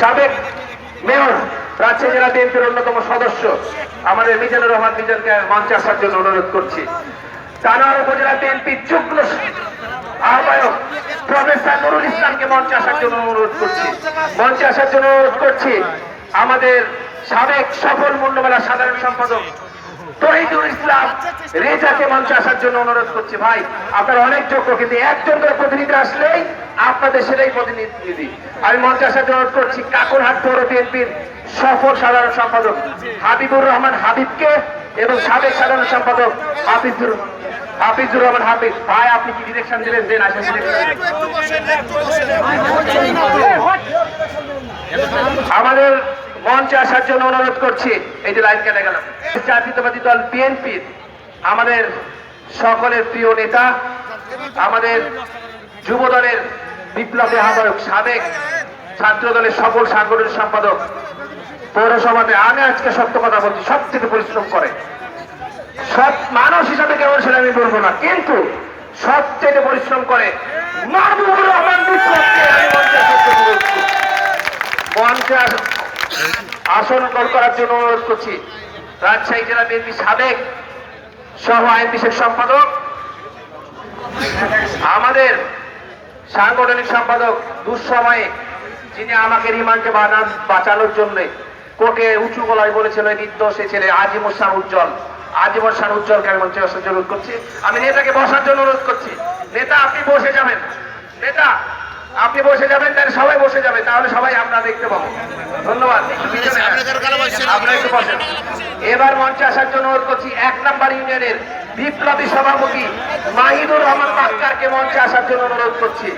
সাবেক মেয়র রাজশাহী জেলা বিএনপির অন্যতম সদস্য, আমাদের মিজানুর রহমান মিজানকে মঞ্চে আসার জন্য অনুরোধ করছি। টানোয়ার উপজেলা বিএনপির যুগ্ম আহ্বায়ক প্রফেসর নুরুল ইসলামকে মঞ্চে আসার জন্য অনুরোধ করছি। মঞ্চে আসার জন্য অনুরোধ করছি, আমাদের সাবেক সফল মূল্যবেলা সাধারণ সম্পাদক তহিদুল ইসলাম রেজাকে মঞ্চে আসার জন্য অনুরোধ করছি ভাই আপনারা অনেক যোগ্য কিন্তু একজন করে প্রতিনিধি আসলেই আপনাদের সেটাই প্রতিনিধি। আমি মঞ্চে আসার জন্য অনুরোধ করছি কাকুরহাট পৌর বিএনপির সফল সাধারণ সম্পাদক হাবিবুর রহমান হাবিবকে এবং সাবেক সাধারণ সম্পাদক হাফিজুর হাফিজুর রহমান হাফিজ। ভাই আপনি কি ডিরেকশন দিলেন? দেন আসেন। আমাদের মঞ্চে আসার জন্য অনুরোধ করছি, এই যে লাইন কেটে গেলাম জাতীয়তাবাদী দল বিএনপির আমাদের সকলের প্রিয় নেতা, আমাদের যুব দলের বিপ্লবী আহ্বায়ক, সাবেক ছাত্র দলের সকল সাংগঠনিক সম্পাদক, পৌরসভাতে আমি আজকে সত্য কথা বলছি সব থেকে পরিশ্রম করে। সৎ মানুষ হিসাবে কেমন সেটা আমি বলব না, কিন্তু সবচেয়ে পরিশ্রম করে মঞ্চে আসন গ্রহণ করার জন্য অনুরোধ করছি। রাজশাহী জেলা বিএনপি সাবেক সহ আইন বিশেষ সম্পাদক, আমাদের সাংগঠনিক সম্পাদক দুঃসময়ে, যিনি আমাকে রিমান্ডে বাঁচানোর জন্য কোর্টে উঁচু গলায় বলেছিল নির্দোষ এই ছেলে আজিমুর শাহ উজ্জ্বল। আমি মঞ্চে আসার অনুরোধ করছি। আমি নেতাকে বসার জন্য অনুরোধ করছি নেতা আপনি বসে যাবেন নেতা আপনি বসে যাবেন, তাহলে সবাই বসে যাবে, তাহলে সবাই আমরা দেখতে পাবো। ধন্যবাদ। এবার মঞ্চে আসার জন্য অনুরোধ করছি, এক নাম্বার ইউনিয়নের বিপ্লবী সভাপতি মাহিদুর রহমান পাক্কারকে মঞ্চে আসার জন্য অনুরোধ করছি।